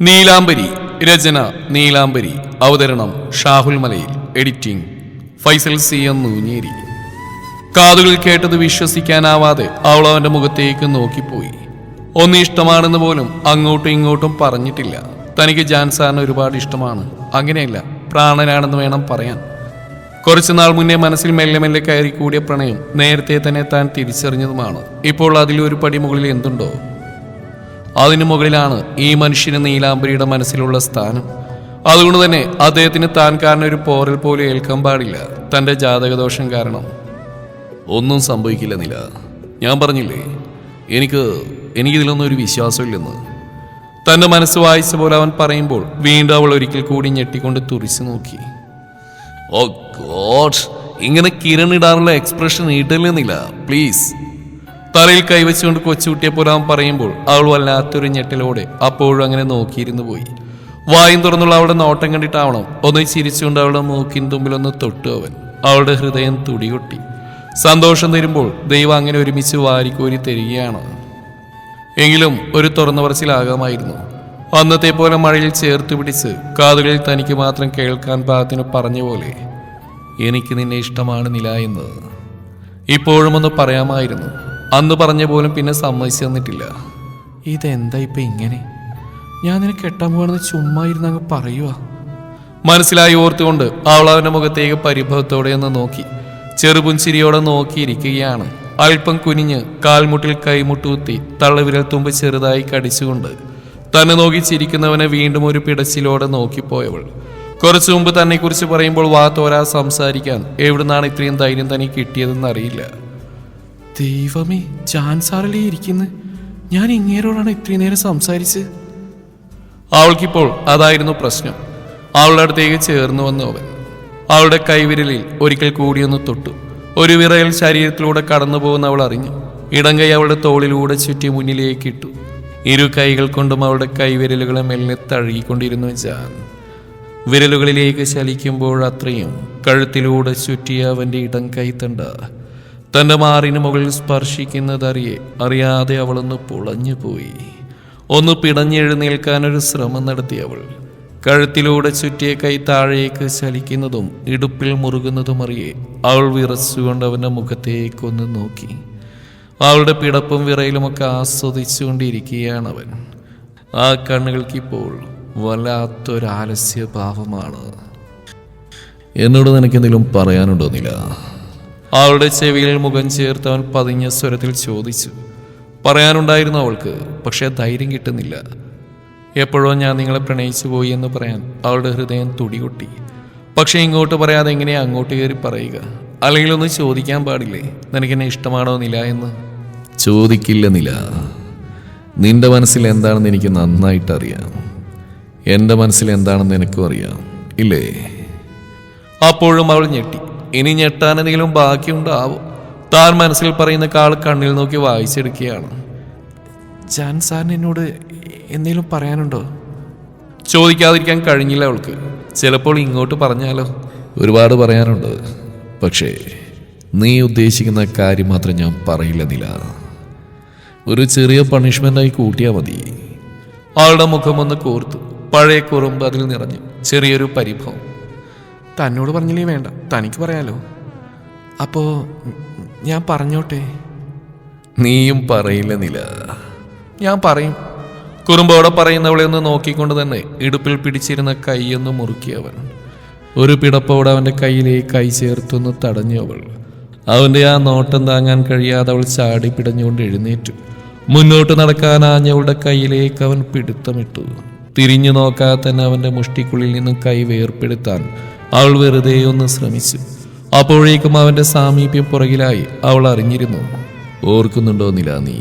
നീലാംബരി രചന നീലാംബരി അവതരണം Shahul Malayil editing Faisal C M Noonjeri. കാതുകൾ കേട്ടത് വിശ്വസിക്കാനാവാതെ അവൾ അവന്റെ മുഖത്തേക്ക് നോക്കിപ്പോയി. ഒന്ന് ഇഷ്ടമാണെന്ന് പോലും അങ്ങോട്ടും ഇങ്ങോട്ടും പറഞ്ഞിട്ടില്ല. തനിക്ക് ജാൻസാറിന് ഒരുപാട് ഇഷ്ടമാണ്. അങ്ങനെയല്ല പ്രാണനാണെന്ന് വേണം പറയാൻ. കുറച്ചുനാൾ മുന്നേ മനസ്സിൽ മെല്ലെ മെല്ലെ കയറി കൂടിയ പ്രണയം നേരത്തെ തന്നെ താൻ തിരിച്ചറിഞ്ഞതുമാണ്. ഇപ്പോൾ അതിലൊരു പടി മുകളിൽ എന്തുണ്ടോ? അതിനു മുകളിലാണ് ഈ മനുഷ്യന് നീലാംബരിയുടെ മനസ്സിലുള്ള സ്ഥാനം. അതുകൊണ്ട് തന്നെ അദ്ദേഹത്തിന് താൻ കാരണം ഒരു പോറൽ പോലും ഏൽക്കാൻ പാടില്ല. തന്റെ ജാതകദോഷം കാരണം. ഒന്നും സംഭവിക്കില്ല നില. ഞാൻ പറഞ്ഞില്ലേ എനിക്ക് എനിക്കിതിലൊന്നും ഒരു വിശ്വാസമില്ലെന്ന്. തന്റെ മനസ്സ് വായിച്ച പോലെ അവൻ പറയുമ്പോൾ വീണ്ടും അവൾ ഒരിക്കൽ കൂടി ഞെട്ടിക്കൊണ്ട് തുറിച്ചു നോക്കി. ഓ ഗോഡ് ഇങ്ങനെ കിരണിടാറുള്ള എക്സ്പ്രഷൻ ഇടലെന്നില്ല പ്ലീസ് തലയിൽ കൈവച്ചുകൊണ്ട് കൊച്ചുകുട്ടിയെ പോലെ അവൻ പറയുമ്പോൾ അവൾ വല്ലാത്തൊരു ഞെട്ടലോടെ അപ്പോഴും അങ്ങനെ നോക്കിയിരുന്നു പോയി. വായും തുറന്നുള്ള അവളുടെ നോട്ടം കണ്ടിട്ടാവണം ഒന്ന് ചിരിച്ചുകൊണ്ട് അവളുടെ മൂക്കിൻ തുമ്പിലൊന്ന് തൊട്ടു അവൻ. അവളുടെ ഹൃദയം തുടികൊട്ടി. സന്തോഷം തരുമ്പോൾ ദൈവം അങ്ങനെ ഒരുമിച്ച് വാരിക്കോരി തരികയാണ്. എങ്കിലും ഒരു തുറന്ന പറച്ചിലാകാമായിരുന്നു അന്നത്തെ പോലെ മഴയിൽ ചേർത്ത് പിടിച്ച് കാതുകളിൽ തനിക്ക് മാത്രം കേൾക്കാൻ പാകത്തിന് പറഞ്ഞ പോലെ എനിക്ക് നിന്നെ ഇഷ്ടമാണ് നില എന്ന് ഇപ്പോഴും ഒന്ന് പറയാമായിരുന്നു. അന്ന് പറഞ്ഞ പോലും പിന്നെ സമ്മതിച്ചു തന്നിട്ടില്ല. ഇതെന്താ ഇപ്പൊ ഇങ്ങനെ? ഞാൻ നിന്നെ കെട്ടാൻ പോകണമെന്ന് ചുമ്മാ ഇരുന്ന് അങ്ങ് പറയുക മനസ്സിലായി ഓർത്തുകൊണ്ട് അവൾ അവന്റെ മുഖത്തേക്ക് പരിഭവത്തോടെ ഒന്ന് നോക്കി. ചെറുപുഞ്ചിരിയോടെ നോക്കിയിരിക്കുകയാണ്. അല്പം കുനിഞ്ഞ് കാൽമുട്ടിൽ കൈമുട്ടുകുത്തി തള്ളവിരൽ തുമ്പ് ചെറുതായി കടിച്ചുകൊണ്ട് തന്നെ നോക്കി ചിരിക്കുന്നവനെ വീണ്ടും ഒരു പിടച്ചിലോടെ നോക്കിപ്പോയവൾ. കുറച്ചു മുമ്പ് തന്നെക്കുറിച്ച് പറയുമ്പോൾ വാ തോരാ സംസാരിക്കാൻ എവിടുന്നാണ് ഇത്രയും ധൈര്യം തനിക്ക് കിട്ടിയതെന്ന് അറിയില്ല. ദൈവമേ ചാൻസാറല്ലേ ഇരിക്കുന്ന? ഞാൻ ഇങ്ങേരോടാണ് ഇത്രയും നേരം സംസാരിച്ച്. അവൾക്കിപ്പോൾ അതായിരുന്നു പ്രശ്നം. അവളുടെ അടുത്തേക്ക് ചേർന്നു വന്നു അവൻ. അവളുടെ കൈവിരലിൽ ഒരിക്കൽ കൂടിയൊന്ന് തൊട്ടു. ഒരു വിറയൽ ശരീരത്തിലൂടെ കടന്നു പോകുന്ന അവൾ അറിഞ്ഞു. ഇടം കൈ അവളുടെ തോളിലൂടെ ചുറ്റി മുന്നിലേക്ക് ഇട്ടു. ഇരു കൈകൾ കൊണ്ടും അവളുടെ കൈവിരലുകളെ മെല്ലെ തഴുകിക്കൊണ്ടിരുന്നു ജാൻ. വിരലുകളിലേക്ക് ചലിക്കുമ്പോൾ അത്രയും കഴുത്തിലൂടെ ചുറ്റിയ അവന്റെ ഇടം കൈത്തണ്ട തന്റെ മാറിന് മുകളിൽ സ്പർശിക്കുന്നതറിയെ അറിയാതെ അവളൊന്ന് പുളഞ്ഞുപോയി. ഒന്ന് പിടഞ്ഞെഴുന്നേൽക്കാൻ ഒരു ശ്രമം നടത്തി അവൾ. കഴുത്തിലൂടെ ചുറ്റിയ കൈ താഴേക്ക് ചലിക്കുന്നതും ഇടുപ്പിൽ മുറുകുന്നതും അറിയെ അവൾ വിറച്ചുകൊണ്ട് അവന്റെ മുഖത്തേക്കൊന്ന് നോക്കി. അവളുടെ പിടപ്പും വിറയിലുമൊക്കെ ആസ്വദിച്ചുകൊണ്ടിരിക്കുകയാണ് അവൻ ആ കണ്ണുകൾക്കിപ്പോൾ വല്ലാത്തൊരാലസ്യ ഭാവമാണ് എന്നോട് നിനക്കെന്തെങ്കിലും പറയാനുണ്ടോ അവളുടെ ചെവിയിൽ മുഖം ചേർത്ത് അവൻ പതിഞ്ഞ സ്വരത്തിൽ ചോദിച്ചു പറയാനുണ്ടായിരുന്നു അവൾക്ക് പക്ഷേ ധൈര്യം കിട്ടുന്നില്ല. എപ്പോഴോ ഞാൻ നിങ്ങളെ പ്രണയിച്ചു പോയി എന്ന് പറയാൻ അവളുടെ ഹൃദയം തുടികൊട്ടി. പക്ഷേ ഇങ്ങോട്ട് പറയാതെ എങ്ങനെയാ അങ്ങോട്ട് കയറി പറയുക? അല്ലെങ്കിൽ ഒന്ന് ചോദിക്കാൻ പാടില്ലേ? നിനക്കെന്നെ ഇഷ്ടമാണോ നില എന്ന്? ചോദിക്കില്ല നില. നിന്റെ മനസ്സിൽ എന്താണെന്ന് എനിക്ക് നന്നായിട്ട് അറിയാം. എന്റെ മനസ്സിൽ എന്താണെന്ന് എനിക്കും അറിയാം. ഇല്ലേ? അപ്പോഴും അവൾ ഞെട്ടി. ഇനി ഞെട്ടാൻ എന്തെങ്കിലും ബാക്കിയുണ്ടാവും. താൻ മനസ്സിൽ പറയുന്ന കാൾ കണ്ണിൽ നോക്കി വായിച്ചെടുക്കുകയാണ്. ജാൻ സാറിന് എന്നോട് എന്തെങ്കിലും പറയാനുണ്ടോ? ചോദിക്കാതിരിക്കാൻ കഴിഞ്ഞില്ല അവൾക്ക്. ചിലപ്പോൾ ഇങ്ങോട്ട് പറഞ്ഞാലോ? ഒരുപാട് പറയാനുണ്ട്. പക്ഷേ നീ ഉദ്ദേശിക്കുന്ന കാര്യം മാത്രം ഞാൻ പറയില്ല നില. ഒരു ചെറിയ പണിഷ്മെന്റായി കൂട്ടിയാൽ മതി. ആളുടെ മുഖം ഒന്ന് കോർത്തു. പഴയ കുറുമ്പ് അതിൽ നിറഞ്ഞു. ചെറിയൊരു പരിഭവം. തന്നോട് പറഞ്ഞില്ലേ വേണ്ട. തനിക്ക് പറയാലോ. അപ്പോ ഞാൻ പറഞ്ഞോട്ടെ? നീയും പറയില്ല നില. ഞാൻ പറയും. കുറുമ്പോടെ പറയുന്നവളെ ഒന്ന് നോക്കിക്കൊണ്ട് തന്നെ ഇടുപ്പിൽ പിടിച്ചിരുന്ന കൈയൊന്ന് മുറുക്കിയവൻ ഒരു പിടപ്പോടെ അവന്റെ കയ്യിലേക്ക് കൈ ചേർത്തൊന്ന് തടഞ്ഞവൾ അവൾ. അവന്റെ ആ നോട്ടം താങ്ങാൻ കഴിയാതെ അവൾ ചാടി പിടഞ്ഞുകൊണ്ട് എഴുന്നേറ്റു. മുന്നോട്ട് നടക്കാനാഞ്ഞവളുടെ കയ്യിലേക്ക് അവൻ പിടുത്തമിട്ടു. തിരിഞ്ഞു നോക്കാതെ തന്നെ അവന്റെ മുഷ്ടിക്കുള്ളിൽ നിന്നും കൈ വേർപ്പെടുത്താൻ അവൾ വെറുതെ ഒന്ന് ശ്രമിച്ചു. അപ്പോഴേക്കും അവന്റെ സാമീപ്യം പുറകിലായി അവൾ അറിഞ്ഞിരുന്നു. ഓർക്കുന്നുണ്ടോ നില നീ?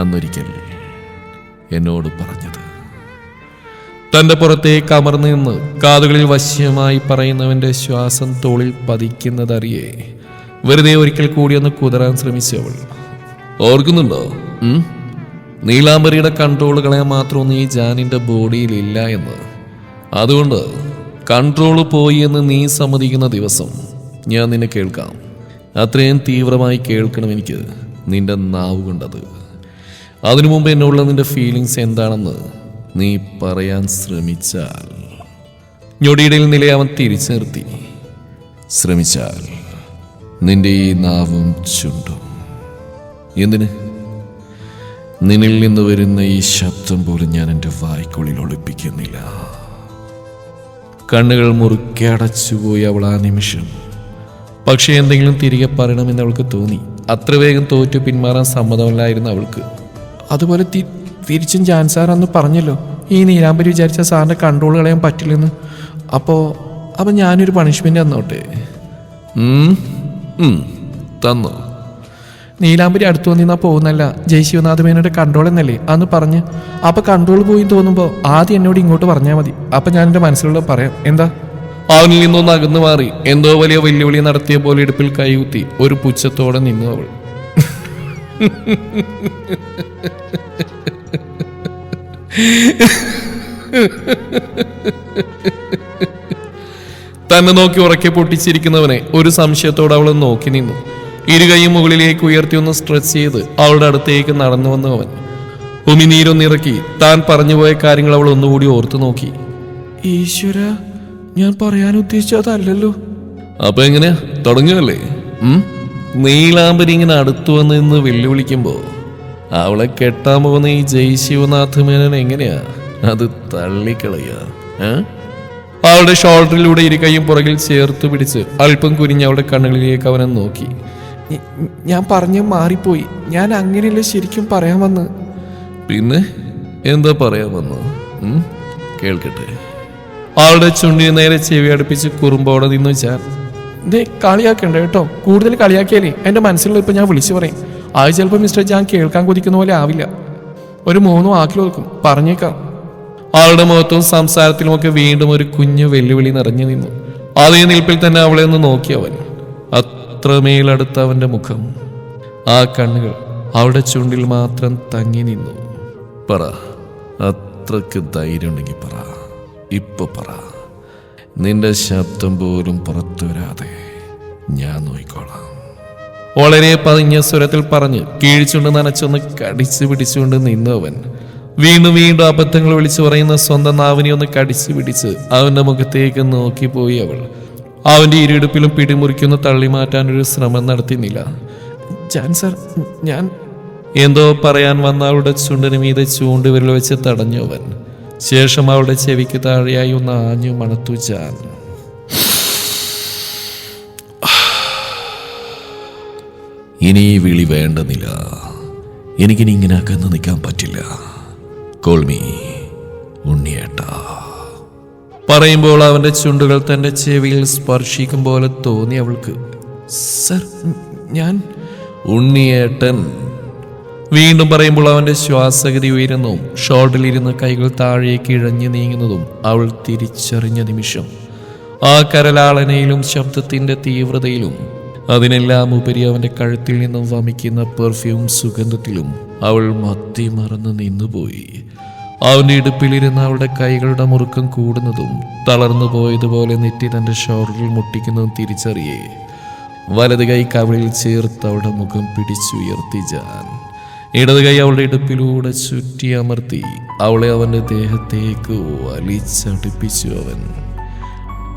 അന്നൊരിക്കൽ എന്നോട് പറഞ്ഞത്. തന്റെ പുറത്തെ കമർന്നു നിന്ന് കാതുകളിൽ വശ്യമായി പറയുന്നവന്റെ ശ്വാസം തോളിൽ പതിക്കുന്നതറിയേ വെറുതെ ഒരിക്കൽ കൂടി ഒന്ന് കുതിരാൻ ശ്രമിച്ചു അവൾ. ഓർക്കുന്നുണ്ടോ? നീലാംബരിയുടെ കൺട്രോളുകളെ മാത്രമൊന്നും ഈ ജാനിന്റെ ബോഡിയിൽ ഇല്ല എന്ന്. അതുകൊണ്ട് കൺട്രോൾ പോയി എന്ന് നീ സമ്മതിക്കുന്ന ദിവസം ഞാൻ നിന്നെ കേൾക്കാം. അത്രയും തീവ്രമായി കേൾക്കണം എനിക്ക് നിന്റെ നാവ് കൊണ്ടത്. അതിനു മുമ്പ് എന്നുള്ള നിന്റെ ഫീലിങ്സ് എന്താണെന്ന് നീ പറയാൻ ശ്രമിച്ചാൽ. ഞൊടിയിടയിൽ നില അവൻ തിരിച്ചു നിർത്തി. ശ്രമിച്ചാൽ നിന്റെ ഈ നാവും ചുണ്ടും. എന്തിന്? നിന്നിൽ നിന്ന് വരുന്ന ഈ ശബ്ദം പോലും ഞാൻ എന്റെ വായ്ക്കുള്ളിൽ ഒളിപ്പിക്കുന്നില്ല. കണ്ണുകൾ മുറുക്കി അടച്ചുപോയി അവൾ ആ നിമിഷം. പക്ഷേ എന്തെങ്കിലും തിരികെ പറയണമെന്ന് അവൾക്ക് തോന്നി. അത്ര വേഗം തോറ്റു പിന്മാറാൻ സമ്മതമല്ലായിരുന്നു അവൾക്ക്. അതുപോലെ തിരിച്ചും ജാൻ സാർ അന്ന് പറഞ്ഞല്ലോ ഈ നീരാമ്പരി വിചാരിച്ച സാറിന്റെ കൺട്രോൾ കളയാൻ പറ്റില്ലെന്ന്. അപ്പോ അപ്പൊ ഞാനൊരു പണിഷ്മെന്റ് തന്നോട്ടെ? തന്നോ? നീലാംബരി അടുത്തു വന്നിന്നാ പോകുന്നല്ല. ജയ് ശിവനാഥ് മേനോന്റെ കൺട്രോൾ എന്നല്ലേ? അന്ന് പറഞ്ഞ്. അപ്പൊ കൺട്രോൾ പോയി തോന്നുമ്പോ ആദ്യം എന്നോട് ഇങ്ങോട്ട് പറഞ്ഞാൽ മതി. അപ്പൊ ഞാൻ എന്റെ മനസ്സിലുള്ള പറയാം. എന്താ? അവനിൽ നിന്നൊന്ന് അകന്നു മാറി. എന്തോ വലിയ വെല്ലുവിളി നടത്തിയ പോലെ ഇടുപ്പിൽ കൈകുത്തി ഒരു പുച്ഛത്തോടെ നിന്നു അവൾ. തന്നെ നോക്കി ഉറക്കെ പൊട്ടിച്ചിരിക്കുന്നവനെ ഒരു സംശയത്തോടെ അവൾ നോക്കി നിന്നു. ഇരുകൈയും മുകളിലേക്ക് ഉയർത്തി ഒന്ന് സ്ട്രെച്ച് ചെയ്ത് അവളുടെ അടുത്തേക്ക് നടന്നു വന്നു അവൻ. ഉമിനീരൊന്നിറക്കി താൻ പറഞ്ഞുപോയ കാര്യങ്ങൾ അവൾ ഒന്നുകൂടി ഓർത്തു നോക്കി. ഈശ്വര ഞാൻ പറയാൻ ഉദ്ദേശിച്ചതല്ലല്ലോ അപ്പൊ എങ്ങനെയാ? തുടങ്ങുകയല്ലേ? നീലാംബരി ഇങ്ങനെ അടുത്തു വന്ന് നിന്ന് വെല്ലുവിളിക്കുമ്പോ അവളെ കെട്ടാൻ പോകുന്ന ഈ ജയ് ശിവനാഥ് മേനൻ എങ്ങനെയാ? അത് തള്ളിക്കളയ? അവളുടെ ഷോൾഡറിലൂടെ ഇരുകൈയും പുറകിൽ ചേർത്ത് പിടിച്ച് അല്പം കുനിഞ്ഞ് അവളുടെ കണ്ണുകളിലേക്ക് അവനെ നോക്കി. ഞാൻ പറഞ്ഞ മാറിപ്പോയി. ഞാൻ അങ്ങനെയല്ല ശരിക്കും പറയാൻ വന്ന്? പിന്നെ എന്താ പറയാൻ വന്നു? കേൾക്കട്ടെ. ആളുടെ ചുണ്ടിന് നേരെ ചെവി അടുപ്പിച്ച് കുറുമ്പോടെ നിന്ന് വെച്ചാൽ ദേ കളിയാക്കണ്ട കേട്ടോ. കൂടുതൽ കളിയാക്കിയാലേ എന്റെ മനസ്സിലുള്ള ഇപ്പൊ ഞാൻ വിളിച്ചു പറയും. അത് ചിലപ്പോൾ മിസ്റ്റർ ജാൻ കേൾക്കാൻ കൊതിക്കുന്ന പോലെ ആവില്ല. ഒരു മൂന്ന് വാക്കിൽ ഓർക്കും പറഞ്ഞേക്കാം. ആളുടെ മുഖത്തും സംസാരത്തിലുമൊക്കെ വീണ്ടും ഒരു കുഞ്ഞു വെല്ലുവിളി നിറഞ്ഞു നിന്നു. അതേ നിൽപ്പിൽ തന്നെ അവളെ ഒന്ന് നോക്കി അവൻ അത്രമേലടുത്ത അവന്റെ മുഖം. ആ കണ്ണുകൾ അവളുടെ ചുണ്ടിൽ മാത്രം തങ്ങി നിന്നു. പറ അത്രയ്ക്ക് ധൈര്യം ഉണ്ടെങ്കിൽ പറ. ഇപ്പൊ പറ. നിന്റെ ശബ്ദം പോലും പുറത്തു വരാതെ ഞാൻ നോയിക്കോളാം വളരെ പതിഞ്ഞ സ്വരത്തിൽ പറഞ്ഞ് കീഴ്ച്ചുണ്ട് നനച്ചൊന്ന് കടിച്ചു പിടിച്ചുകൊണ്ട് നിന്നു അവൻ. വീണ്ടും വീണ്ടും അബദ്ധങ്ങൾ വിളിച്ചു പറയുന്ന സ്വന്തം നാവിനെ ഒന്ന് കടിച്ചു പിടിച്ച് അവന്റെ മുഖത്തേക്ക് നോക്കിപ്പോയി അവൾ. അവന്റെ ഇരുടുപ്പിലും പിടിമുറിക്കുന്ന തള്ളി മാറ്റാൻ ഒരു ശ്രമം നടത്തിയില്ല. ജാൻ സർ ഞാൻ എന്തോ പറയാൻ വന്ന അവളുടെ ചുണ്ടിന് മീതെ ചൂണ്ടുവിരൽ വെച്ച് തടഞ്ഞു അവൻ. ശേഷം അവളുടെ ചെവിക്ക് താഴെയായി ഒന്ന് ആഞ്ഞു മണത്തു ജാൻ. ഇനി ഈ വിളി വേണ്ടെന്നില്ല. എനിക്കിനി ഇങ്ങനെ അകന്ന് നിൽക്കാൻ പറ്റില്ല. കോൾമി ഉണ്ണിയേട്ട. പറയുമ്പോൾ അവന്റെ ചുണ്ടുകൾ തന്റെ ചെവിയിൽ സ്പർശിക്കും പോലെ തോന്നി അവൾക്ക്. സർ ഞാൻ ഉണ്ണിയേട്ടൻ. വീണ്ടും പറയുമ്പോൾ അവന്റെ ശ്വാസഗതി ഉയരുന്നതും ഷോട്ടിലിരുന്ന് കൈകൾ താഴേക്ക് ഇഴഞ്ഞു നീങ്ങുന്നതും അവൾ തിരിച്ചറിഞ്ഞ നിമിഷം. ആ കരലാളനയിലും ശബ്ദത്തിന്റെ തീവ്രതയിലും അതിനെല്ലാം ഉപരി അവന്റെ കഴുത്തിൽ നിന്നും വമിക്കുന്ന പെർഫ്യൂം സുഗന്ധത്തിലും അവൾ മത്തി മറന്ന് നിന്നുപോയി. അവന്റെ ഇടുപ്പിലിരുന്ന അവളുടെ കൈകളുടെ മുറുക്കം കൂടുന്നതും തളർന്നു പോയതുപോലെ നെറ്റി തന്റെ ഷോറിൽ മുട്ടിക്കുന്നതും തിരിച്ചറിയേ. വലത് കൈ കവിളിൽ ചേർത്ത് അവളുടെ മുഖം പിടിച്ചുയർത്തി ജാൻ. ഇടത് കൈ അവളുടെ ഇടുപ്പിലൂടെ ചുറ്റി അമർത്തി അവളെ അവന്റെ ദേഹത്തേക്ക് വലിച്ചടുപ്പിച്ചു അവൻ.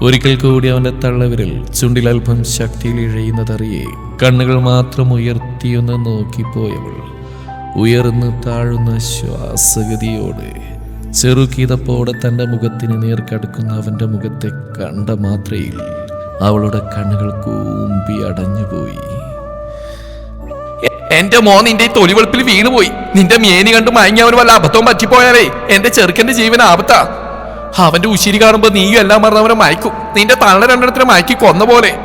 ഒരിക്കൽ കൂടി അവന്റെ തള്ളവിരൽ അല്പം ശക്തിയിൽ ഇഴയുന്നതറിയേ. കണ്ണുകൾ മാത്രം ഉയർത്തിയൊന്ന് നോക്കിപ്പോയവൾ. ഉയർന്ന് താഴുന്ന ശ്വാസഗതിയോടെ ചെറുകീതപ്പോടെ തന്റെ മുഖത്തിന് നേർക്കടുക്കുന്ന അവന്റെ മുഖത്തെ കണ്ട മാത്രയിൽ അവളുടെ കണ്ണുകൾ കൂമ്പി അടഞ്ഞുപോയി. എന്റെ മോൻ നിന്റെ ഈ തൊലിവെളുപ്പിൽ വീണുപോയി. നിന്റെ മേനി കണ്ട് മയങ്ങി അവന് വല്ല അബദ്ധവും പറ്റിപ്പോയാലേ? എന്റെ ചെറുക്കന്റെ ജീവൻ ആപത്താ. അവന്റെ ഉശിരി കാണുമ്പോ നീയും എല്ലാം മറന്നവനെ മയക്കും. നിന്റെ തള്ള രണ്ടെണ്ണത്തിനെ മയക്കി കൊന്ന പോലെ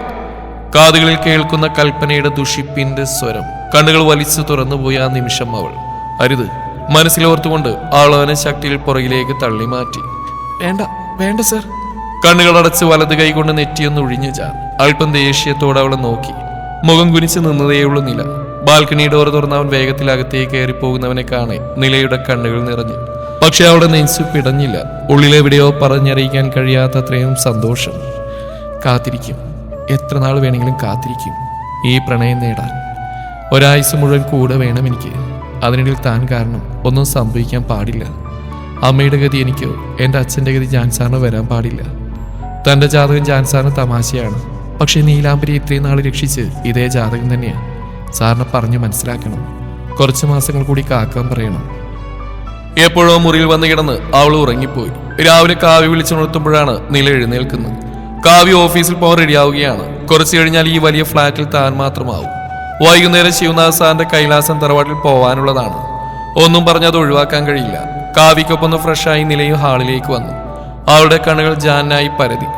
കാതുകളിൽ കേൾക്കുന്ന കൽപ്പനയുടെ ദുഷിപ്പിന്റെ സ്വരം കണ്ണുകൾ വലിച്ചു തുറന്നുപോയി ആ നിമിഷം അവൾ അരുത്. മനസ്സിലോർത്തുകൊണ്ട് ആളവനെ ശക്തിയിൽ പുറകിലേക്ക് തള്ളി മാറ്റി. വേണ്ട വേണ്ട സർ. കണ്ണുകൾ അടച്ച് വലത് കൈകൊണ്ട് നെറ്റിയൊന്ന് ഒഴിഞ്ഞു ചാൻ അല്പം ദേഷ്യത്തോടെ അവളെ നോക്കി. മുഖം കുനിച്ച് നിന്നതേയുള്ളൂ നില. ബാൽക്കണി ഡോർ തുറന്ന് അവൻ വേഗത്തിൽ അകത്തേക്ക് കയറി പോകുന്നവനെ കാണെ നിലയുടെ കണ്ണുകൾ നിറഞ്ഞു. പക്ഷെ അവളുടെ നെഞ്ചു പിടഞ്ഞില്ല. ഉള്ളിലെവിടെയോ പറഞ്ഞറിയിക്കാൻ കഴിയാത്തത്രയും സന്തോഷം. കാത്തിരിക്കും. എത്ര നാൾ വേണമെങ്കിലും കാത്തിരിക്കും. ഈ പ്രണയം നേടാൻ. ഒരാഴ്ച മുഴുവൻ കൂടെ വേണം എനിക്ക്. അതിനിടയിൽ താൻ കാരണം ഒന്നും സംഭവിക്കാൻ പാടില്ല. അമ്മയുടെ ഗതി എനിക്കോ എന്റെ അച്ഛന്റെ ഗതി ജാൻസാറിന് വരാൻ പാടില്ല. തന്റെ ജാതകം ജാൻസാറിന് തമാശയാണ്. പക്ഷേ നീലാംബരി ഇത്രയും നാൾ രക്ഷിച്ച് ഇതേ ജാതകം തന്നെയാണ് സാറിനെ പറഞ്ഞു മനസ്സിലാക്കണം. കുറച്ച് മാസങ്ങൾ കൂടി കാക്കാൻ പറയണം. എപ്പോഴോ മുറിയിൽ വന്ന് കിടന്ന് അവൾ ഉറങ്ങിപ്പോയി. രാവിലെ കാവ്യ വിളിച്ചുണർത്തുമ്പോഴാണ് നില എഴുന്നേൽക്കുന്നത്. കാവ്യ ഓഫീസിൽ പോകാൻ റെഡിയാവുകയാണ്. കുറച്ചു കഴിഞ്ഞാൽ ഈ വലിയ ഫ്ലാറ്റിൽ താൻ മാത്രമാവും. വൈകുന്നേരം ശിവനാഥ് സാറിന്റെ കൈലാസം തറവാട്ടിൽ പോവാനുള്ളതാണ്. ഒന്നും പറഞ്ഞത് ഒഴിവാക്കാൻ കഴിയില്ല. കാവിക്കൊപ്പം ഫ്രഷായി നിലയും ഹാളിലേക്ക് വന്നു. അവളുടെ കണ്ണുകൾ ജാനായി പരതി.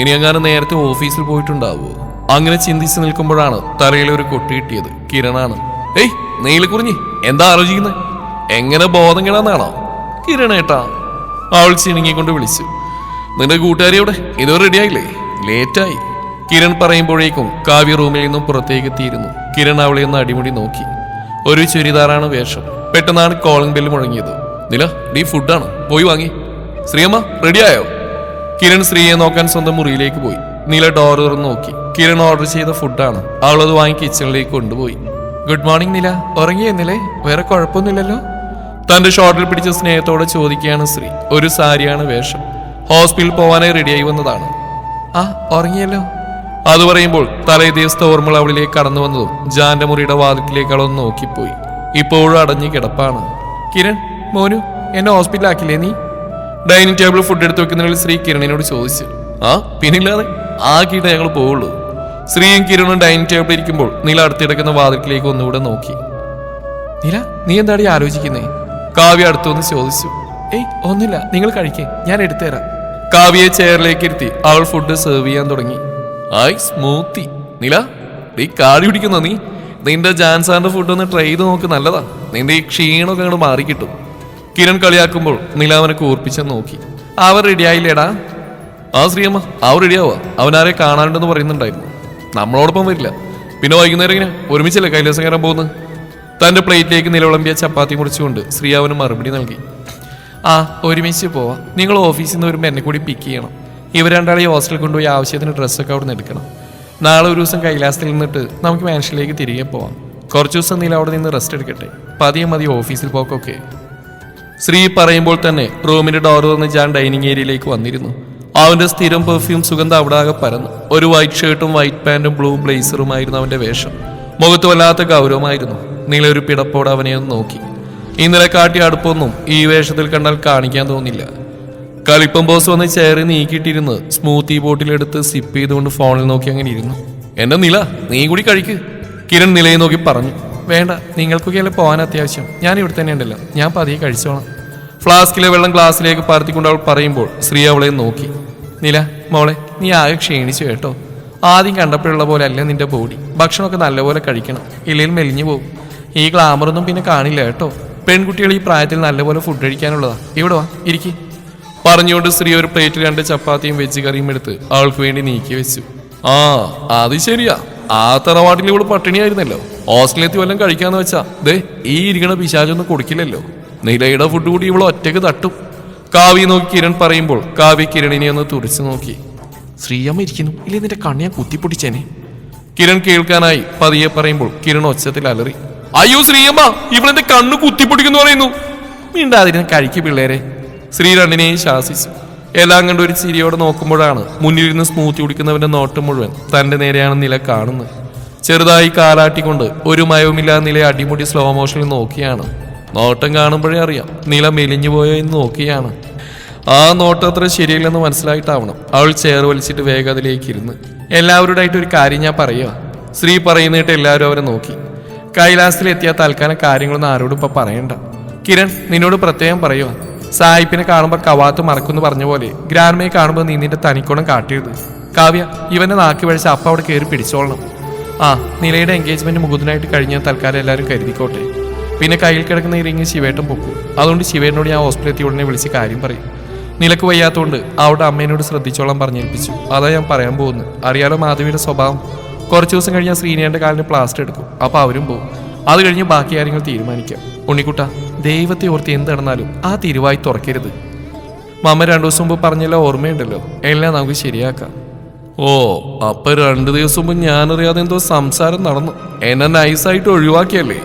ഇനി എങ്ങാനും നേരത്തെ ഓഫീസിൽ പോയിട്ടുണ്ടാവുമോ? അങ്ങനെ ചിന്തിച്ച് നിൽക്കുമ്പോഴാണ് തറയിൽ ഒരു കൊട്ടി കിട്ടിയത്. കിരണാണ്. ഏയ് നീലക്കുറിഞ്ഞി എന്താ ആലോചിക്കുന്നത് എങ്ങനെ ബോധം കിടാന്നാണോ? കിരണേട്ടാ അവൾ ചിണുങ്ങിക്കൊണ്ട് വിളിച്ചു. നിന്റെ കൂട്ടുകാരി എവിടെ? ഇതുവരെ റെഡിയായില്ലേ ലേറ്റായി കിരൺ പറയുമ്പോഴേക്കും കാവ്യ റൂമിൽ നിന്നും പുറത്തേക്ക് എത്തിയിരുന്നു. കിരൺ അവളെ ഒന്ന് അടിമുടി നോക്കി. ഒരു ചുരിദാറാണ് വേഷം. പെട്ടെന്നാണ് കോളിംഗ് ബെല്ല് മുഴങ്ങിയത്. നില നീ ഫുഡാണ് പോയി വാങ്ങി. ശ്രീയമ്മ റെഡിയായോ കിരൺ ശ്രീയെ നോക്കാൻ സ്വന്തം മുറിയിലേക്ക് പോയി. നീല ഡോർ തുറന്ന് നോക്കി. കിരൺ ഓർഡർ ചെയ്ത ഫുഡാണ് അവളത് വാങ്ങി കിച്ചണിലേക്ക് കൊണ്ടുപോയി. ഗുഡ് മോർണിംഗ് നില. ഉറങ്ങിയെന്നില്ലേ വേറെ കുഴപ്പമൊന്നുമില്ലല്ലോ? തന്റെ ഷോർട്ടിൽ പിടിച്ച സ്നേഹത്തോടെ ചോദിക്കുകയാണ് ശ്രീ. ഒരു സാരിയാണ് വേഷം. ഹോസ്പിറ്റലിൽ പോവാനായി റെഡിയായി വന്നതാണ്. ആ ഉറങ്ങിയല്ലോ. അത് പറയുമ്പോൾ തലേ ദിവസത്തെ ഓർമ്മകൾ അവളിലേക്ക് കടന്നു വന്നതും ജാന്റെ മുറിയുടെ വാതിക്കിലേക്ക് അവളൊന്ന് നോക്കിപ്പോയി. ഇപ്പോഴും അടഞ്ഞു കിടപ്പാണ്. കിരൺ മോനു എന്നെ ഹോസ്പിറ്റലാക്കില്ലേ നീ? ഡൈനിങ് ടേബിൾ ഫുഡ് എടുത്ത് വെക്കുന്നതിൽ ശ്രീ കിരണിനോട് ചോദിച്ചു. ആ പിന്നില്ലാതെ? ആക്കിയിട്ട് ഞങ്ങൾ പോവുള്ളൂ. ശ്രീയും കിരണും ഡൈനിങ് ടേബിളിൽ ഇരിക്കുമ്പോൾ നീല അടുത്തിടക്കുന്ന വാതിൽക്കിലേക്ക് ഒന്നുകൂടെ നോക്കി. നീല നീ എന്താടി ആലോചിക്കുന്നേ? കാവ്യ അടുത്തുനിന്ന് ചോദിച്ചു. ഏയ് ഒന്നില്ല നിങ്ങൾ കഴിക്കേ ഞാൻ എടുത്തുതരാം കാവ്യയെ ചെയറിലേക്ക് ഇരുത്തി അവൾ ഫുഡ് സെർവ് ചെയ്യാൻ തുടങ്ങി. ആയ് സ്മൂത്തി. നില നീ കാടി പിടിക്കുന്ന നീ? നിന്റെ ജാൻസാറിന്റെ ഫുഡ് ഒന്ന് ട്രൈ ചെയ്ത് നോക്ക് നല്ലതാ. നിന്റെ ഈ ക്ഷീണമൊക്കെ അങ്ങോട്ട് മാറിക്കിട്ടും കിരൺ കളിയാക്കുമ്പോൾ നില അവനെ കൂർപ്പിച്ചെന്ന് നോക്കി. അവർ റെഡിയായില്ലേടാ ആ ശ്രീയമ്മ അവർ റെഡിയാവുക അവനാരെ കാണാനുണ്ടെന്ന് പറയുന്നുണ്ടായിരുന്നു. നമ്മളോടൊപ്പം വരില്ല. പിന്നെ വൈകുന്നേരം ഇങ്ങനെ ഒരുമിച്ചല്ലേ കൈലാസം കയറാൻ പോകുന്നത്? തന്റെ പ്ലേറ്റിലേക്ക് നിലവിളമ്പിയ ചപ്പാത്തി മുറിച്ചുകൊണ്ട് ശ്രീ അവന് മറുപടി നൽകി. ആ ഒരുമിച്ച് പോവാം. നിങ്ങൾ ഓഫീസിൽ നിന്ന് വരുമ്പോൾ എന്നെ കൂടി പിക്ക് ചെയ്യണം. ഇവർ രണ്ടാളെ ഹോസ്റ്റലിൽ കൊണ്ടുപോയി ആവശ്യത്തിന് ഡ്രസ്സൊക്കെ അവിടെ നിന്ന് എടുക്കണം. നാളെ ഒരു ദിവസം കൈലാസത്തിൽ നിന്നിട്ട് നമുക്ക് മാൻഷനിലേക്ക് തിരികെ പോവാം. കുറച്ച് ദിവസം നീല അവിടെ നിന്ന് റെസ്റ്റ് എടുക്കട്ടെ. പതിയെ മതി ഓഫീസിൽ പോക്കൊക്കെ. ശ്രീ പറയുമ്പോൾ തന്നെ റൂമിന്റെ ഡോർ തുറന്ന് ഞാൻ ഡൈനിങ് ഏരിയയിലേക്ക് വന്നിരുന്നു. അവന്റെ സ്ഥിരം പെർഫ്യൂം സുഗന്ധം അവിടെ ആകെ പരന്നു. ഒരു വൈറ്റ് ഷർട്ടും വൈറ്റ് പാന്റും ബ്ലൂ ബ്ലേസറുമായിരുന്നു അവന്റെ വേഷം. മുഖത്ത് വല്ലാത്ത ഗൗരവമായിരുന്നു. നീല ഒരു പിടപ്പോടെ അവനെ ഒന്ന് നോക്കി. ഇന്നലെ കാട്ടിയ അടുപ്പൊന്നും ഈ വേഷത്തിൽ കണ്ടാൽ കാണിക്കാൻ തോന്നില്ല. കളിപ്പം ബോസ് വന്ന് ചേറി നീക്കിയിട്ടിരുന്ന് സ്മൂത്തി ബോട്ടിലെടുത്ത് സിപ്പ് ചെയ്തുകൊണ്ട് ഫോണിൽ നോക്കി അങ്ങനെ ഇരുന്നു. എന്റെ നില നീ കൂടി കഴിക്ക്. കിരൺ നിലയെ നോക്കി പറഞ്ഞു. വേണ്ട നിങ്ങൾക്കൊക്കെ അല്ലെ പോകാൻ അത്യാവശ്യം. ഞാൻ ഇവിടെ തന്നെ ഉണ്ടല്ലോ. ഞാൻ പതിയെ കഴിച്ചോളാം. ഫ്ലാസ്കിലെ വെള്ളം ഗ്ലാസ്സിലേക്ക് പരത്തിക്കൊണ്ട് അവൾ പറയുമ്പോൾ ശ്രീ അവളെ നോക്കി. നില മോളെ നീ ആകെ ക്ഷീണിച്ചു കേട്ടോ. ആദ്യം കണ്ടപ്പോഴുള്ള പോലെ അല്ല നിന്റെ ബോഡി ഭക്ഷണമൊക്കെ നല്ലപോലെ കഴിക്കണം. ഇല്ലെങ്കിൽ മെലിഞ്ഞു പോകും ഈ ഗ്ലാമറൊന്നും പിന്നെ കാണില്ല കേട്ടോ. പെൺകുട്ടികൾ ഈ പ്രായത്തിൽ നല്ലപോലെ ഫുഡ് കഴിക്കാനുള്ളതാ. ഇവിടെ വാ ഇരിക്കി. പറഞ്ഞുകൊണ്ട് സ്ത്രീ ഒരു പ്ലേറ്റ് രണ്ട് ചപ്പാത്തിയും വെജ് കറിയും എടുത്ത് അവൾക്ക് വേണ്ടി നീക്കി വെച്ചു. ആ അത് ശരിയാ. ആ തറവാട്ടിൽ ഇവിടെ പട്ടിണിയായിരുന്നല്ലോ. ഹോസ്റ്റലിലെത്തി വല്ലതും കഴിക്കാന്ന് വെച്ചാ ദേ ഈ ഇരിക്കണ പിശാചൊന്നും കൊടുക്കില്ലല്ലോ. നിലയുടെ ഫുഡ് കൂടി ഇവിടെ ഒറ്റയ്ക്ക് തട്ടും. കാവ്യ നോക്കി കിരൺ പറയുമ്പോൾ കാവ്യ കിരണിനെ ഒന്ന് തുറച്ചു നോക്കി. ശ്രീയമ്മ ഇരിക്കുന്നു. ഇല്ലേ നിന്റെ കണ്ണിയാ കുത്തിപ്പൊട്ടിച്ചേനെ? കിരൺ കേൾക്കാനായി പതിയെ പറയുമ്പോൾ കിരൺ ഒച്ചത്തിൽ അലറി. അയ്യോ ശ്രീയമ്മ ഇവളെന്റെ കണ്ണ് കുത്തിപ്പൊട്ടിക്കുന്നു പറയുന്നു. മിണ്ടാതിരുന്ന കഴിക്ക് പിള്ളേരെ. ശ്രീ രണ്ടിനെയും ശാസിച്ചു. എല്ലാം കണ്ട് ഒരു ചിരിയോടെ നോക്കുമ്പോഴാണ് മുന്നിലിരുന്ന് സ്മൂത്തി കുടിക്കുന്നവന്റെ നോട്ടം മുഴുവൻ തന്റെ നേരെയാണ് നില കാണുന്നത്. ചെറുതായി കാലാട്ടിക്കൊണ്ട് ഒരു മയവുമില്ലാതെ നില അടിമുടി സ്ലോ മോഷനിൽ നോക്കിയാണ്. നോട്ടം കാണുമ്പോഴേ അറിയാം നില മെലിഞ്ഞു പോയോ എന്ന് നോക്കിയാണ്. ആ നോട്ടം അത്ര ശരിയല്ലെന്ന് മനസ്സിലായിട്ടാവണം അവൾ ചേർ വലിച്ചിട്ട് വേഗം അതിലേക്ക് ഇരുന്ന്. എല്ലാവരോടായിട്ട് ഒരു കാര്യം ഞാൻ പറയുക ശ്രീ പറയുന്നിട്ട് എല്ലാവരും അവരെ നോക്കി. കൈലാസത്തിലെത്തിയ തൽക്കാലം കാര്യങ്ങളൊന്നും ആരോടും ഇപ്പൊ പറയണ്ട. കിരൺ നിന്നോട് പ്രത്യേകം പറയുക സായിപ്പിനെ കാണുമ്പോൾ കവാത്ത് മറക്കുന്നു പറഞ്ഞ പോലെ ഗ്രാൻമയെ കാണുമ്പോൾ നീ നിന്റെ തനിക്കോണം കാട്ടിയത്. കാവ്യ ഇവനെ നാക്കി വഴിച്ച അപ്പ അവിടെ കയറി പിടിച്ചോളണം. ആ നിലയുടെ എൻഗേജ്മെന്റ് മുകുതനായിട്ട് കഴിഞ്ഞ തൽക്കാലം എല്ലാവരും കരുതിക്കോട്ടെ. പിന്നെ കയ്യിൽ കിടക്കുന്ന ഈ റിങ് ശിവേട്ടൻ പൊക്കും. അതുകൊണ്ട് ശിവേട്ടനോട് ഞാൻ ഹോസ്പിറ്റലിൽ ഉടനെ വിളിച്ച് കാര്യം പറയും. നിലയ്ക്ക് വയ്യാത്തതുകൊണ്ട് അവിടെ അമ്മേനോട് ശ്രദ്ധിച്ചോളാൻ പറഞ്ഞേൽപ്പിച്ചു. അതാ ഞാൻ പറയാൻ പോകുന്നത്. അറിയാലോ മാധവിയുടെ സ്വഭാവം. കുറച്ച് ദിവസം കഴിഞ്ഞാൽ ശ്രീനിയുടെ കാലിന് പ്ലാസ്റ്റർ എടുക്കും. അപ്പോൾ അവരും പോകും അത് കഴിഞ്ഞ് ബാക്കി കാര്യങ്ങൾ തീരുമാനിക്കാം. ഉണ്ണിക്കുട്ട ദൈവത്തെ ഓർത്ത് എന്ത് നടന്നാലും ആ തിരുവായി തുറക്കരുത്. മാമ രണ്ടു ദിവസം മുമ്പ് പറഞ്ഞല്ലോ ഓർമ്മയുണ്ടല്ലോ. എല്ലാം നമുക്ക് ശരിയാക്കാം. ഓ അപ്പൊ രണ്ടു ദിവസം മുമ്പ് ഞാനറിയാതെ എന്തോ സംസാരം നടന്നു. എന്നെ നൈസായിട്ട് ഒഴിവാക്കിയല്ലേ?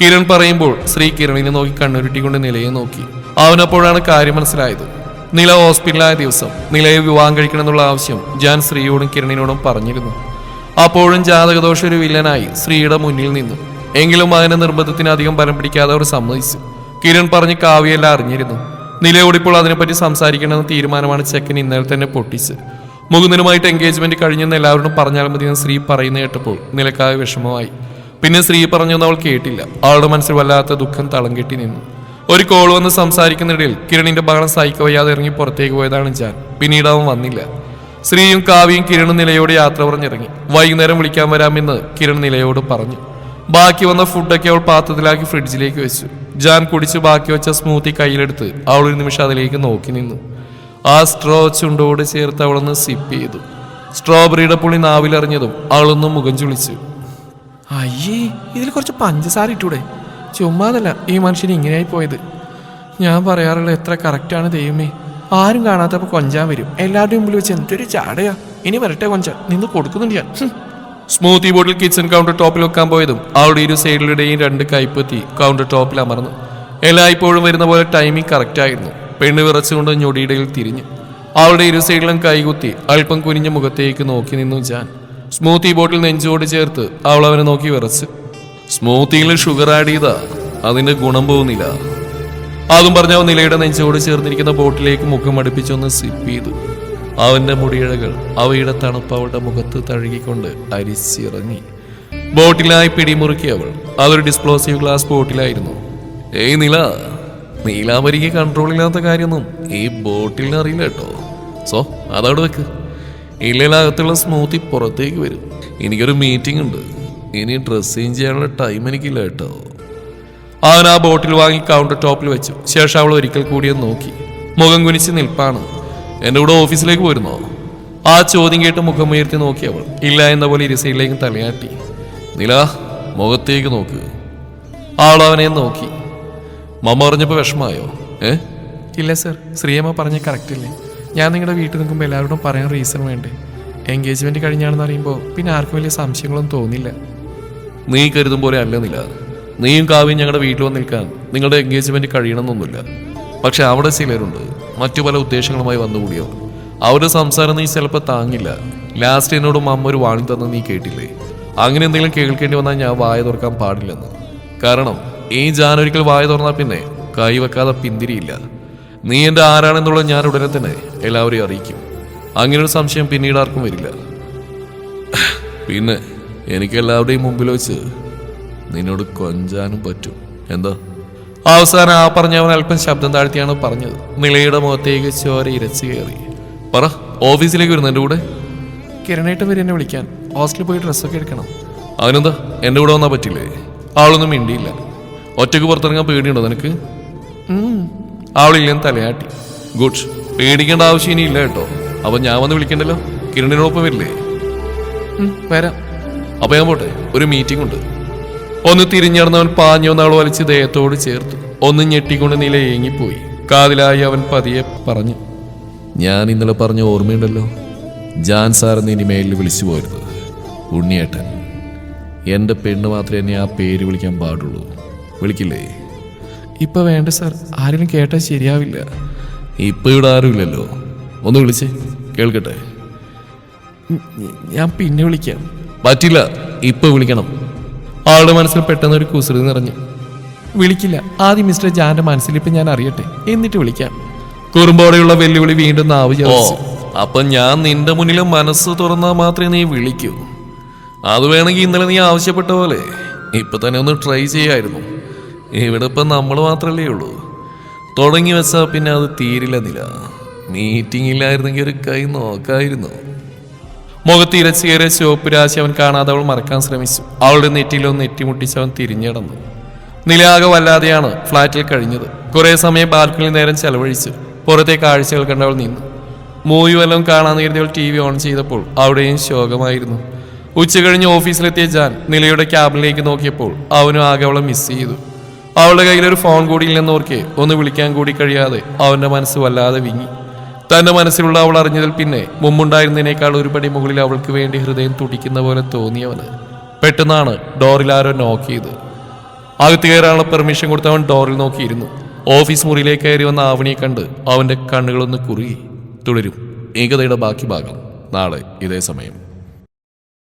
കിരൺ പറയുമ്പോൾ ശ്രീ കിരണിനെ നോക്കി കണ്ണുരുട്ടിക്കൊണ്ട് നിലയെ നോക്കി. അവനപ്പോഴാണ് കാര്യം മനസ്സിലായത്. നില ഹോസ്പിറ്റലായ ദിവസം നിലയെ വിവാഹം കഴിക്കണമെന്നുള്ള ആവശ്യം ഞാൻ ശ്രീയോടും കിരണിനോടും പറഞ്ഞിരുന്നു. അപ്പോഴും ജാതകദോഷ ഒരു വില്ലനായി ശ്രീയുടെ മുന്നിൽ നിന്നു. എങ്കിലും അതിനെ നിർബന്ധത്തിന് അധികം പരം പിടിക്കാതെ അവർ സമ്മതിച്ചു. കിരൺ പറഞ്ഞ് കാവ്യെല്ലാം അറിഞ്ഞിരുന്നു. നിലയോടിപ്പോൾ അതിനെപ്പറ്റി സംസാരിക്കണമെന്ന തീരുമാനമാണ് ചെക്കൻ ഇന്നലെ തന്നെ പൊട്ടിച്ച്. മുകുന്ദനുമായിട്ട് എൻഗേജ്മെന്റ് കഴിഞ്ഞെന്ന് എല്ലാവരോടും പറഞ്ഞാൽ മതി എന്ന് ശ്രീ പറയുന്ന കേട്ടപ്പോൾ നിലക്കായ വിഷമമായി. പിന്നെ ശ്രീ പറഞ്ഞൊന്നും അവൾ കേട്ടില്ല. അവളുടെ മനസ്സിൽ വല്ലാത്ത ദുഃഖം തളം കെട്ടി നിന്നു. ഒരു കോൾ വന്ന് സംസാരിക്കുന്നിടയിൽ കിരണിന്റെ ബഹളം സഹിക്ക വയ്യാതെ ഇറങ്ങി പുറത്തേക്ക് പോയതാണ് ഞാൻ പിന്നീട് അവൻ വന്നില്ല. ശ്രീയും കാവ്യയും കിരണും നിലയോട് യാത്ര പറഞ്ഞിറങ്ങി. വൈകുന്നേരം വിളിക്കാൻ വരാമെന്ന് കിരൺ നിലയോട് പറഞ്ഞു. ബാക്കി വന്ന ഫുഡൊക്കെ അവൾ പാത്രത്തിലാക്കി ഫ്രിഡ്ജിലേക്ക് വെച്ചു. ജാൻ കുടിച്ച് ബാക്കി വെച്ച സ്മൂത്തി കയ്യിലെടുത്ത് അവൾ ഒരു നിമിഷം അതിലേക്ക് നോക്കി നിന്നു. ആ സ്ട്രോ ചുണ്ടോട് ചേർത്ത് അവളൊന്ന് സിപ്പ് ചെയ്തു. സ്ട്രോബെറിയുടെ പുളി നാവിലറിഞ്ഞതും അവളൊന്ന് മുഖം ചുളിച്ചു. അയ്യേ ഇതിൽ കുറച്ച് പഞ്ചസാര ഇട്ടൂടെ? ചുമ്മാതല്ല ഈ മനുഷ്യന് ഇങ്ങനെയായി പോയത്. ഞാൻ പറയാറുള്ള എത്ര കറക്റ്റാണ് ദൈവമേ. ആരും കാണാത്തപ്പോൾ കൊഞ്ചാൻ വരും. എല്ലാവരുടെയും മുമ്പിൽ വെച്ച് എന്തൊരു ചാടയാ. ഇനി വരട്ടെ കൊഞ്ച നിന്ന് കൊടുക്കുന്നുണ്ട് ഞാൻ. സ്മൂത്തി ബോട്ടിൽ കിച്ചൺ കൗണ്ടർ ടോപ്പിൽ വെക്കാൻ പോയതും അവളുടെ ഇരു സൈഡിലൂടെയും രണ്ട് കൈപ്പത്തി കൗണ്ടർ ടോപ്പിൽ അമർന്നു. എല്ലായ്പ്പോഴും വരുന്ന പോലെ ടൈമിംഗ് കറക്റ്റ് ആയിരുന്നു. പെണ്ണ് വിറച്ചുകൊണ്ട് ഞൊടിയിടയിൽ തിരിഞ്ഞു. അവളുടെ ഇരു സൈഡിലും കൈകുത്തി അല്പം കുനിഞ്ഞ മുഖത്തേക്ക് നോക്കി നിന്നു ജാൻ. സ്മൂത്തി ബോട്ടിൽ നെഞ്ചോട് ചേർത്ത് അവൾ അവനെ നോക്കി വിറച്ച്. സ്മൂത്തിയിൽ ഷുഗർ ആഡ് ചെയ്താ അതിന്റെ ഗുണം പോകുന്നില്ല. അതും പറഞ്ഞ നിലയുടെ നെഞ്ചോട് ചേർന്നിരിക്കുന്ന ബോട്ടിലേക്ക് മുഖം അടുപ്പിച്ചൊന്ന് സിപ്പ് ചെയ്തു. അവന്റെ മുടിയിഴകൾ അവയുടെ തണുപ്പ് അവളുടെ മുഖത്ത് തഴുകിക്കൊണ്ട് അരിച്ചിറങ്ങി. ബോട്ടിലായി പിടിമുറുക്കി അവൾ അതൊരു ഡിസ്പ്ലോസീവ് ഗ്ലാസ് ബോട്ടിലായിരുന്നു. ഏയ് നില നീലാമരിക്ക് കൺട്രോൾ ഇല്ലാത്ത കാര്യമൊന്നും ഈ ബോട്ടിലിന് അറിയില്ല കേട്ടോ. സോ അതവിടെ വെക്ക്. ഇല്ലകത്തുള്ള സ്മൂത്തി പുറത്തേക്ക് വരും. എനിക്കൊരു മീറ്റിംഗ് ഉണ്ട് ഇനി ഡ്രസ് ചേഞ്ച് ചെയ്യാനുള്ള ടൈം എനിക്കില്ല കേട്ടോ. അവൻ ആ ബോട്ടിൽ വാങ്ങി കൗണ്ടർ ടോപ്പിൽ വെച്ചു. ശേഷം അവൾ ഒരിക്കൽ കൂടി ഒന്ന് നോക്കി. മുഖം കുനിച്ച് നിൽപ്പാണ്. എന്റെ കൂടെ ഓഫീസിലേക്ക് പോയിരുന്നോ? ആ ചോദ്യം കേട്ട് മുഖം ഉയർത്തി നോക്കി അവൾ ഇല്ല എന്ന പോലെ ഇരിസയിലേക്ക് തലയാട്ടി. നില മുഖത്തേക്ക് നോക്ക്. ആൾ അവനെ നോക്കി. മമ്മ പറഞ്ഞപ്പോൾ വിഷമായോ? ഏ? ഇല്ല സർ ശ്രീയമ്മ പറഞ്ഞ കറക്റ്റ് ഇല്ലേ? ഞാൻ നിങ്ങളുടെ വീട്ടിൽ നിൽക്കുമ്പോൾ എല്ലാവരോടും പറയാൻ റീസൺ വേണ്ടേ? എൻഗേജ്മെന്റ് കഴിഞ്ഞാണെന്ന് അറിയുമ്പോൾ പിന്നെ ആർക്കും വലിയ സംശയങ്ങളൊന്നും തോന്നില്ല. നീ കരുതും പോലെ അല്ല നില. നീയും കാവ്യം ഞങ്ങളുടെ വീട്ടിൽ വന്ന് നിൽക്കാൻ നിങ്ങളുടെ എൻഗേജ്മെന്റ് കഴിയണമെന്നൊന്നുമില്ല. പക്ഷെ അവിടെ ചിലരുണ്ട്. മറ്റു പല ഉദ്ദേശങ്ങളുമായി വന്നുകൂടിയവർ അവരുടെ സംസാരം നീ ചിലപ്പോൾ താങ്ങില്ല. ലാസ്റ്റ് എന്നോട് അമ്മ ഒരു വാണി തന്ന് നീ കേട്ടില്ലേ? അങ്ങനെ എന്തെങ്കിലും കേൾക്കേണ്ടി വന്നാൽ ഞാൻ വായ തുറക്കാൻ പാടില്ലെന്ന്. കാരണം ഈ ജാനൊരിക്കൽ വായ തുറന്നാൽ പിന്നെ കൈവെക്കാതെ പിന്തിരിയില്ല. നീ എന്റെ ആരാണെന്നുള്ള ഞാൻ ഉടനെ തന്നെ എല്ലാവരെയും അറിയിക്കും. അങ്ങനെ ഒരു സംശയം പിന്നീട് ആർക്കും വരില്ല. പിന്നെ എനിക്ക് എല്ലാവരുടെയും മുമ്പിൽ വെച്ച് നിന്നോട് കൊഞ്ചാനും പറ്റും. എന്താ? അവസാനം ആ പറഞ്ഞവൻ അല്പം ശബ്ദം താഴ്ത്തിയാണ് പറഞ്ഞത്. നിലയുടെ മുഖത്തേക്ക് ചോര ഇരച്ചു കയറി. പറ ഓഫീസിലേക്ക് വരുന്നു എന്റെ കൂടെ? കിരണേട്ടൻ വരെ എന്നെ വിളിക്കാൻ. ഹോസ്റ്റലിൽ പോയി ഡ്രസ്സൊക്കെ എടുക്കണം. അതിനെന്താ എന്റെ കൂടെ വന്നാൽ പറ്റില്ലേ? ആളൊന്നും മിണ്ടിയില്ല. ഒറ്റയ്ക്ക് പുറത്തിറങ്ങാൻ പേടിയുണ്ടോ നിനക്ക്? ആളില്ലെന്ന് തലയാട്ടി. ഗുഡ് പേടിക്കേണ്ട ആവശ്യം ഇനിയില്ല കേട്ടോ. അപ്പൊ ഞാൻ വന്ന് വിളിക്കണ്ടല്ലോ? കിരണിനോടൊപ്പം വരില്ലേ? വരാം. അപ്പൊ ഞാൻ പോട്ടെ. ഒരു മീറ്റിംഗ് ഉണ്ട്. ഒന്ന് തിരിഞ്ഞടന്നവൻ പാഞ്ഞു നാൾ വലിച്ച് ദേഹത്തോട് ചേർത്തു. ഒന്ന് ഞെട്ടിക്കൊണ്ട് നില ഏങ്ങിപ്പോയി. കാതിലായി അവൻ പതിയെ പറഞ്ഞു ഞാൻ ഇന്നലെ പറഞ്ഞ ഓർമ്മയുണ്ടല്ലോ. ജാൻ സാറെന്ന് ഇനി മേലിൽ വിളിച്ചു പോരുത്. ഉണ്ണിയേട്ടൻ എന്റെ പെണ്ണ് മാത്രമേ എന്നെ ആ പേര് വിളിക്കാൻ പാടുള്ളൂ. വിളിക്കില്ലേ? ഇപ്പൊ വേണ്ട സാർ. ആരെങ്കിലും കേട്ടാൽ ശരിയാവില്ല. ഇപ്പൊ ഇവിടെ ആരുമില്ലല്ലോ ഒന്ന് വിളിച്ചേ. കേൾക്കട്ടെ. ഞാൻ പിന്നെ വിളിക്കാം. പറ്റില്ല. ഇപ്പൊ വിളിക്കണം. ആളുടെ മനസ്സിൽ പെട്ടെന്ന് ഒരു കുസൃതി നിറഞ്ഞു. വിളിക്കില്ല. ആദ്യം മിസ്റ്റർ ജാന്റെ മനസ്സിൽ ഇപ്പൊ ഞാൻ അറിയട്ടെ. എന്നിട്ട് വിളിക്കാം. കുറുമ്പോടെയുള്ള വെല്ലുവിളി വീണ്ടും നാവ് അപ്പൊ ഞാൻ നിന്റെ മുന്നിൽ മനസ്സ് തുറന്നാൽ മാത്രമേ നീ വിളിക്കൂ. അത് വേണമെങ്കിൽ ഇന്നലെ നീ ആവശ്യപ്പെട്ട പോലെ ഇപ്പൊ തന്നെ ഒന്ന് ട്രൈ ചെയ്യായിരുന്നു. ഇവിടെ ഇപ്പൊ നമ്മൾ മാത്രമല്ലേ ഉള്ളൂ. തുടങ്ങി വെച്ചാൽ പിന്നെ അത് തീരില്ല നില. മീറ്റിംഗ് ഇല്ലായിരുന്നെങ്കിൽ ഒരു കൈ നോക്കായിരുന്നു. മുഖത്ത് ഇരച്ചേറിയ ചുവപ്പ് രാശി അവൻ കാണാതെ അവൾ മറക്കാൻ ശ്രമിച്ചു. അവളുടെ നെറ്റിയിലൊന്ന് നെറ്റിമുട്ടിച്ച് അവൻ തിരിഞ്ഞടന്നു നിലാകെ വല്ലാതെയാണ് ഫ്ലാറ്റിൽ കഴിഞ്ഞത്. കുറേ സമയം ബാൽക്കണിയിൽ നേരം ചെലവഴിച്ചു. പുറത്തെ കാഴ്ചകൾ കണ്ടവൾ നിന്നു. മൂവി വല്ലതും കാണാൻ കരുതിയവൾ ടി വി ഓൺ ചെയ്തപ്പോൾ അവിടെയും ശോകമായിരുന്നു. ഉച്ച കഴിഞ്ഞ് ഓഫീസിലെത്തിയ ജാൻ നിലയുടെ ക്യാബിനിലേക്ക് നോക്കിയപ്പോൾ അവനും ആകെ അവളെ മിസ് ചെയ്തു. അവളുടെ കയ്യിലൊരു ഫോൺ കൂടി ഇല്ലെന്നോർക്കെ ഒന്ന് വിളിക്കാൻ കൂടി കഴിയാതെ അവന്റെ മനസ്സ് വല്ലാതെ വിങ്ങി. തന്റെ മനസ്സിലുള്ള അവൾ അറിഞ്ഞതിൽ പിന്നെ മുമ്പുണ്ടായിരുന്നതിനേക്കാൾ ഒരുപടി മുകളിൽ അവൾക്ക് വേണ്ടി ഹൃദയം തുടിക്കുന്ന പോലെ തോന്നിയവന്. പെട്ടെന്നാണ് ഡോറിൽ ആരോ നോക്ക് ചെയ്ത്. അകത്ത് കയറാനുള്ള പെർമിഷൻ കൊടുത്തവൻ ഡോറിൽ നോക്കിയിരുന്നു. ഓഫീസ് മുറിയിലേക്ക് കയറി വന്ന ആവണിയെ കണ്ട് അവന്റെ കണ്ണുകളൊന്ന് കുറുകി. തുടരും. ഏകതയുടെ ബാക്കി ഭാഗം. നാളെ ഇതേ സമയം.